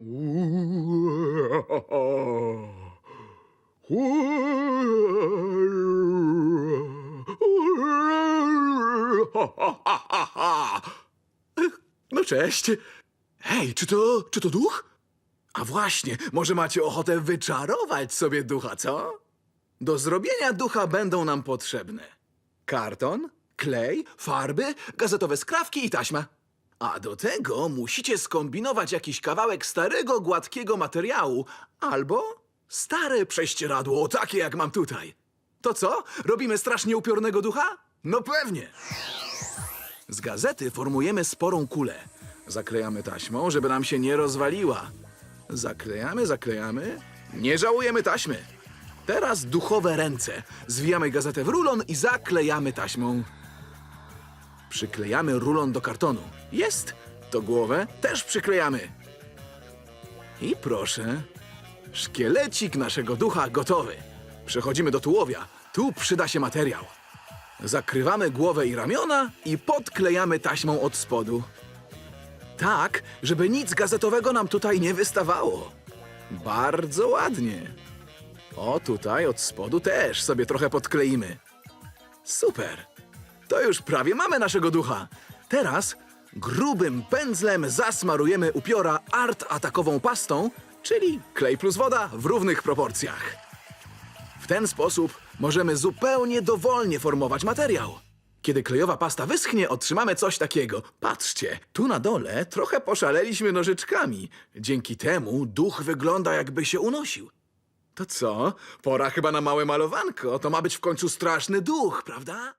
No cześć. Hej, czy to, czy to duch? A właśnie, może macie ochotę wyczarować sobie ducha, co? Do zrobienia ducha będą nam potrzebne karton, klej, farby, gazetowe skrawki i taśma. A do tego musicie skombinować jakiś kawałek starego, gładkiego materiału albo stare prześcieradło, takie jak mam tutaj. To co? Robimy strasznie upiornego ducha? No pewnie. Z gazety formujemy sporą kulę. Zaklejamy taśmą, żeby nam się nie rozwaliła. Zaklejamy, zaklejamy. Nie żałujemy taśmy. Teraz duchowe ręce. Zwijamy gazetę w rulon i zaklejamy taśmą. Przyklejamy rulon do kartonu. Jest! To głowę też przyklejamy. I proszę, szkielecik naszego ducha gotowy. Przechodzimy do tułowia. Tu przyda się materiał. Zakrywamy głowę i ramiona i podklejamy taśmą od spodu. Tak, żeby nic gazetowego nam tutaj nie wystawało. Bardzo ładnie. O, tutaj od spodu też sobie trochę podkleimy. Super. To już prawie mamy naszego ducha. Teraz grubym pędzlem zasmarujemy upiora art atakową pastą, czyli klej plus woda w równych proporcjach. W ten sposób możemy zupełnie dowolnie formować materiał. Kiedy klejowa pasta wyschnie, otrzymamy coś takiego. Patrzcie, tu na dole trochę poszaleliśmy nożyczkami. Dzięki temu duch wygląda jakby się unosił. To co? Pora chyba na małe malowanko. To ma być w końcu straszny duch, prawda?